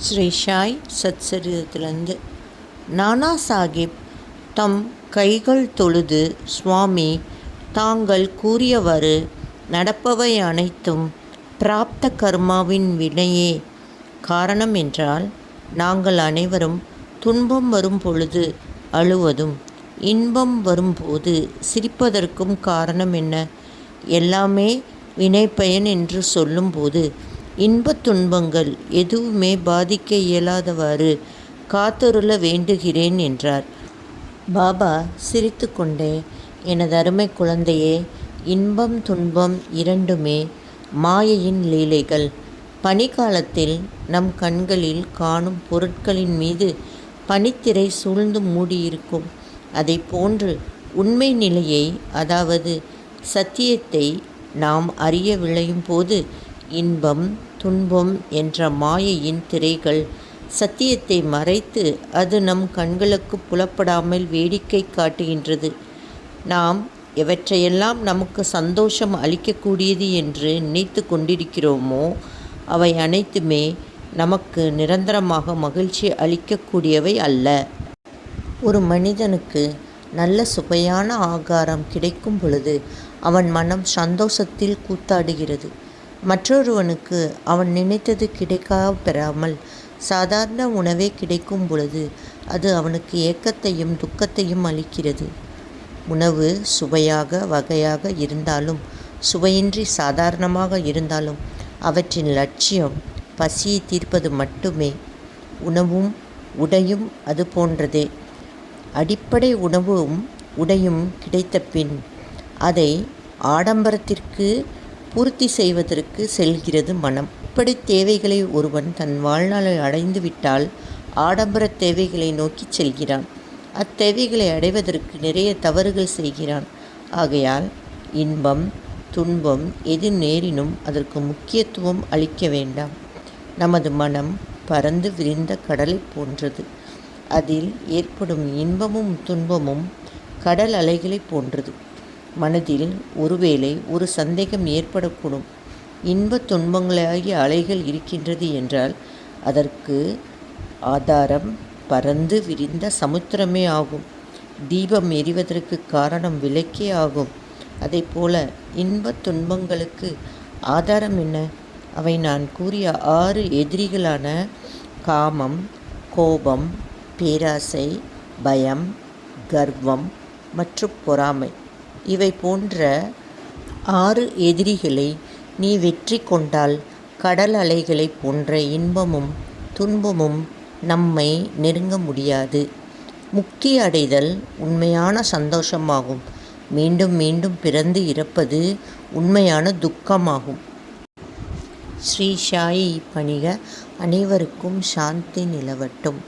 ஸ்ரீ ஷாய் சத்சரிதத்திலிருந்து நானா சாஹிப் தம் கைகள் தொழுது சுவாமி தாங்கள் கூறியவாறு நடப்பவை அனைத்தும் பிராப்த கர்மாவின் வினையே. காரணம் என்றால் நாங்கள் அனைவரும் துன்பம் வரும் பொழுது அழுவதும் இன்பம் வரும்போது சிரிப்பதற்கும் காரணம் என்ன? எல்லாமே வினைப்பயன் என்று சொல்லும்போது இன்பத் துன்பங்கள் எதுவுமே பாதிக்க இயலாதவாறு காத்தருள வேண்டுகிறேன் என்றார். பாபா சிரித்துக்கொண்டே எனது அருமை குழந்தையே இன்பம் துன்பம் இரண்டுமே மாயையின் லீலைகள். பனிக்காலத்தில் நம் கண்களில் காணும் பொருட்களின் மீது பனித்திரை சூழ்ந்து மூடியிருக்கும். அதை போன்று உண்மை நிலையை அதாவது சத்தியத்தை நாம் அறிய விளையும் போது இன்பம் துன்பம் என்ற மாயையின் திரைகள் சத்தியத்தை மறைத்து அது நம் கண்களுக்கு புலப்படாமல் வேடிக்கை காட்டுகின்றது. நாம் எவற்றையெல்லாம் நமக்கு சந்தோஷம் அளிக்கக்கூடியது என்று நினைத்து கொண்டிருக்கிறோமோ அவை அனைத்துமே நமக்கு நிரந்தரமாக மகிழ்ச்சி அளிக்கக்கூடியவை அல்ல. ஒரு மனிதனுக்கு நல்ல சுவையான ஆகாரம் கிடைக்கும் பொழுது அவன் மனம் சந்தோஷத்தில் கூத்தாடுகிறது. மற்றொருவனுக்கு அவன் நினைத்தது கிடைக்கா பெறாமல் சாதாரண உணவே கிடைக்கும் பொழுது அது அவனுக்கு ஏக்கத்தையும் துக்கத்தையும் அளிக்கிறது. உணவு சுவையாக வகையாக இருந்தாலும் சுவையின்றி சாதாரணமாக இருந்தாலும் அவற்றின் லட்சியம் பசியை தீர்ப்பது மட்டுமே. உணவும் உடையும் அது போன்றதே. அடிப்படை உணவும் உடையும் கிடைத்த பின் அதை ஆடம்பரத்திற்கு பூர்த்தி செய்வதற்கு செல்கிறது மனம். இப்படி தேவைகளை ஒருவன் தன் வாழ்நாளை அடைந்துவிட்டால் ஆடம்பர தேவைகளை நோக்கி செல்கிறான். அத்தேவைகளை அடைவதற்கு நிறைய தவறுகள் செய்கிறான். ஆகையால் இன்பம் துன்பம் எது நேரினும் அதற்கு முக்கியத்துவம் அளிக்க வேண்டாம். நமது மனம் பறந்து விரிந்த கடலை போன்றது. அதில் ஏற்படும் இன்பமும் துன்பமும் கடல் அலைகளைப் போன்றது. மனதில் ஒருவேளை ஒரு சந்தேகம் ஏற்படக்கூடும். இன்பத் துன்பங்களாகிய அலைகள் இருக்கின்றது என்றால் அதற்கு ஆதாரம் பறந்து விரிந்த சமுத்திரமே ஆகும். தீபம் எரிவதற்கு காரணம் விளக்கே ஆகும். அதே போல இன்பத் துன்பங்களுக்கு ஆதாரம் என்ன? அவை நான் கூறிய ஆறு எதிரிகளான காமம் கோபம் பேராசை பயம் கர்வம் மற்றும் பொறாமை. இவை போன்ற ஆறு எதிரிகளை நீ வெற்றி கொண்டால் கடல் அலைகளைப் போன்ற இன்பமும் துன்பமும் நம்மை நெருங்க முடியாது. முக்தி அடைதல் உண்மையான சந்தோஷமாகும். மீண்டும் மீண்டும் பிறந்து இறப்பது உண்மையான துக்கமாகும். ஸ்ரீ சாயி பணிக அனைவருக்கும் சாந்தி நிலவட்டும்.